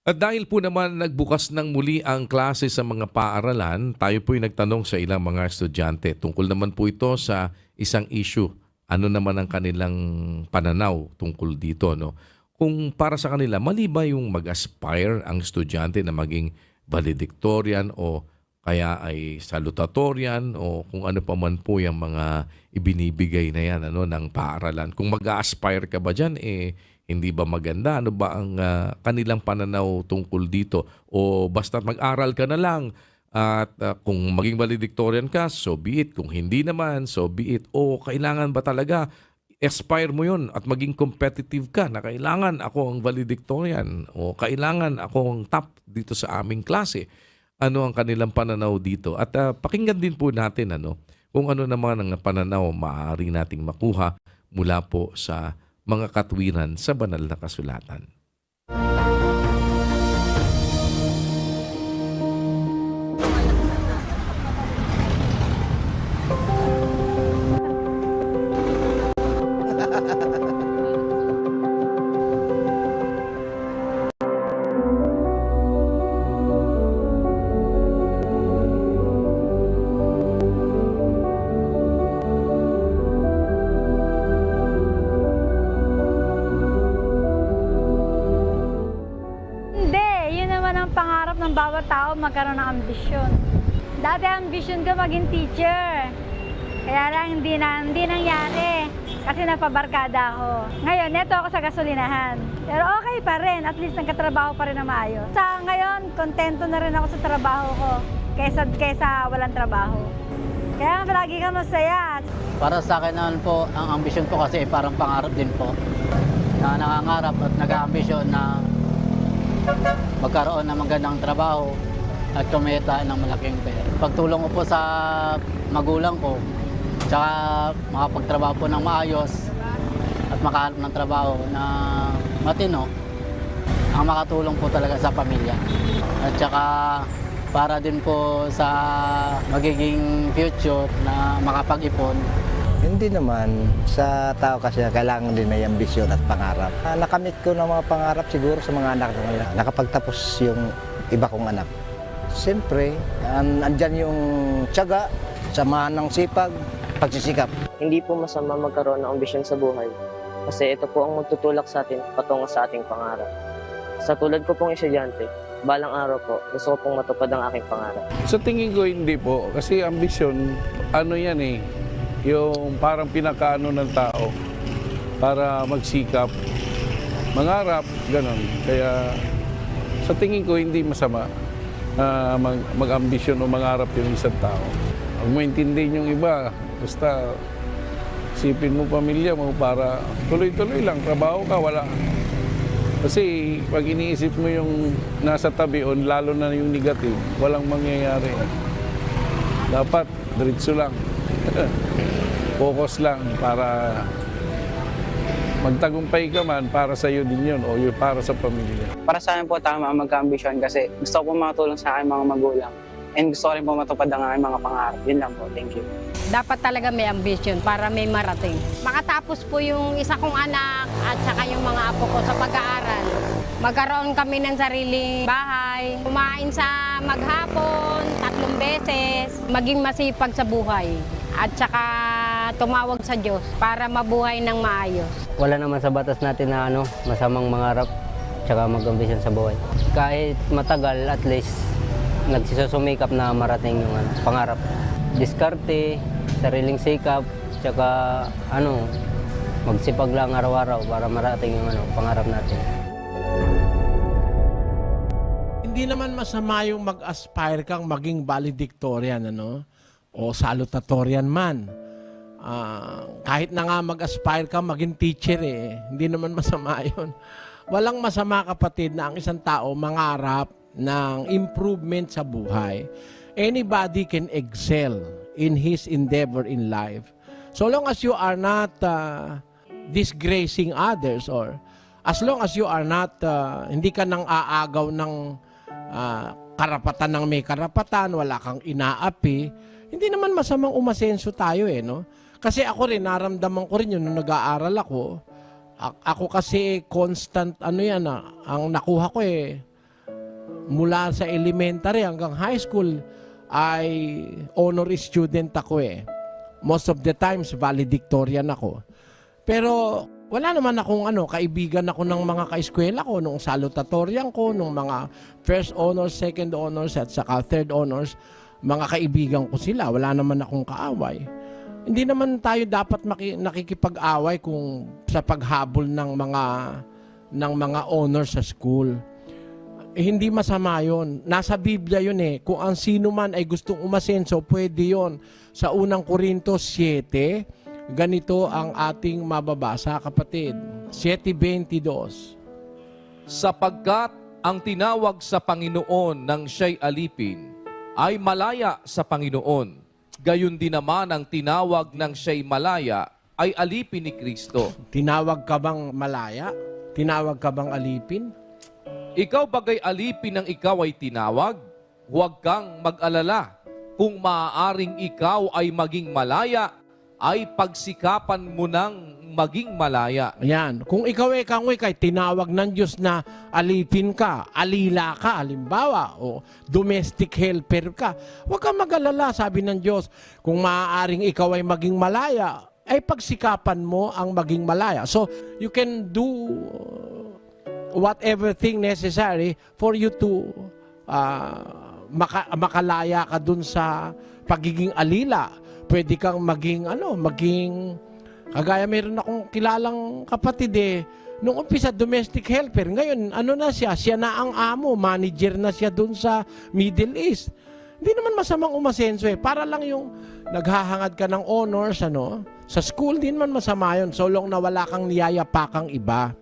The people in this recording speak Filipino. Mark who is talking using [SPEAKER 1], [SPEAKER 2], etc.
[SPEAKER 1] At dahil po naman nagbukas ng muli ang klase sa mga paaralan, tayo po'y nagtanong sa ilang mga estudyante. Tungkol naman po ito sa isang issue. Ano naman ang kanilang pananaw tungkol dito, no? Kung para sa kanila, mali ba yung mag-aspire ang estudyante na maging valedictorian o kaya ay salutatorian o kung ano pa man po yung mga ibinibigay na yan ano, ng paaralan. Kung mag-aspire ka ba dyan, eh, hindi ba maganda? Ano ba ang ah, kanilang pananaw tungkol dito? O basta mag-aral ka na lang at ah, kung maging valedictorian ka, so be it. Kung hindi naman, so be it. O kailangan ba talaga aspire mo yun at maging competitive ka na kailangan ako ang valedictorian o kailangan ako ang top dito sa aming klase. Ano ang kanilang pananaw dito? At ah, pakinggan din po natin ano, kung ano naman ang pananaw maaari nating makuha mula po sa mga katwiran sa banal na kasulatan.
[SPEAKER 2] Tao magkaroon ng ambisyon. Dati ambisyon ko maging teacher. Kaya lang hindi na hindi nangyari kasi napabarkada ako. Ngayon, neto ako sa gasolinahan. Pero okay pa rin, at least nagkatrabaho pa rin na maayos. Sa ngayon, kontento na rin ako sa trabaho ko kaysa, kaysa walang trabaho. Kaya palagi ka masaya.
[SPEAKER 3] Para sa akin naman po, ang ambisyon ko kasi parang pangarap din po. Na nangangarap at nag-aambisyon na magkaroon ng magandang trabaho at kumita ng malaking pera. Pagtulong ko po sa magulang ko, tsaka makapagtrabaho po ng maayos at makahanap ng trabaho na matino, ang makatulong po talaga sa pamilya. At tsaka para din po sa magiging future na makapag-ipon
[SPEAKER 4] Hindi naman. Sa tao kasi kailangan din may ambisyon at pangarap. Ah, nakamit ko ng mga pangarap siguro sa mga anak ko. Nakapagtapos yung iba kong anak. Siyempre, an andyan yung tiyaga, samahan ng sipag, pagsisikap.
[SPEAKER 5] Hindi po masama magkaroon ng ambisyon sa buhay kasi ito po ang magtutulak sa atin patungo sa ating pangarap. Sa tulad ko pong estudyante, balang araw po, gusto ko pong matupad ang aking pangarap.
[SPEAKER 6] Sa tingin ko hindi po. Kasi ambisyon, ano yan eh, yung parang pinakaano ng tao para magsikap, mangarap, ganon. Kaya sa tingin ko hindi masama na mag, mag-ambisyon o mangarap yung isang tao. Huwag mo intindihin yung iba, basta sipin mo pamilya mo para tuloy-tuloy lang, trabaho ka, wala. Kasi pag iniisip mo yung nasa tabi o lalo na yung negative, walang mangyayari. Dapat diretso lang. Focus lang para magtagumpay ka man para sa iyo din yun o yun para sa pamilya.
[SPEAKER 7] para sa akin po tama ang magka-ambisyon kasi gusto ko makatulong sa aking mga magulang. And gusto ko rin po matupad ang aking mga pangarap. Yun lang po. Thank you.
[SPEAKER 8] dapat talaga may ambition para may marating. Makatapos po yung isa kong anak at saka yung mga apo ko sa pag-aaral. Magkaroon kami ng sariling bahay, kumain sa maghapon, tatlong beses, maging masipag sa buhay. At saka tumawag sa Diyos para mabuhay ng maayos.
[SPEAKER 3] wala naman sa batas natin na ano, masamang mangarap tsaka mag-ambisyon sa buhay. Kahit matagal, at least nagsisusumikap na marating yung ano, pangarap. Diskarte, sariling sikap, tsaka ano, magsipag lang araw-araw para marating yung ano, pangarap natin.
[SPEAKER 9] hindi naman masama yung mag-aspire kang maging valedictorian, ano? O salutatorian man. Ah, kahit na nga mag-aspire ka maging teacher eh. Hindi naman masama yun. Walang masama kapatid na ang isang tao mangarap ng improvement sa buhay. Anybody can excel in his endeavor in life. So long as you are not ah, disgracing others or as long as you are not ah, hindi ka nang aagaw ng ah, karapatan ng may karapatan, wala kang inaapi, hindi naman masamang umasenso tayo eh, no? Kasi ako rin, naramdaman ko rin yun nung nag-aaral ako. A- ako kasi constant, ano yan, ah, ang nakuha ko eh, mula sa elementary hanggang high school ay honor student ako eh. Most of the times valedictorian ako. Pero wala naman akong ano, kaibigan ako ng mga kaeskwela ko nung salutatorian ko, nung mga first honors, second honors at saka third honors, mga kaibigan ko sila. Wala naman akong kaaway. Hindi naman tayo dapat nakikipag-away kung sa paghabol ng mga ng mga honors sa school. Eh, hindi masama yon. Nasa Biblia yun eh. Kung ang sino man ay gustong umasenso, pwede yon. Sa unang Korinto 7, ganito ang ating mababasa, kapatid. 7.22.
[SPEAKER 1] sapagkat ang tinawag sa Panginoon ng siya'y alipin ay malaya sa Panginoon. Gayon din naman ang tinawag ng siya'y malaya ay alipin ni Kristo.
[SPEAKER 9] Tinawag ka bang malaya? Tinawag ka bang alipin?
[SPEAKER 1] Ikaw bagay alipin ng ikaw ay tinawag? Huwag kang mag-alala. Kung maaaring ikaw ay maging malaya, ay pagsikapan mo ng maging malaya.
[SPEAKER 9] Ayan. Kung ikaw ay kang kay tinawag ng Diyos na alipin ka, alila ka, halimbawa, o domestic helper ka, huwag kang mag-alala, sabi ng Diyos. Kung maaaring ikaw ay maging malaya, ay pagsikapan mo ang maging malaya. So, you can do whatever thing necessary for you to uh, maka- makalaya ka dun sa pagiging alila. Pwede kang maging ano, maging kagaya meron akong kilalang kapatid eh. Nung umpisa domestic helper, ngayon ano na siya? Siya na ang amo, manager na siya dun sa Middle East. Hindi naman masamang umasenso eh. Para lang yung naghahangad ka ng honors ano, sa school din man masama yun. So long na wala kang niyayapakang iba.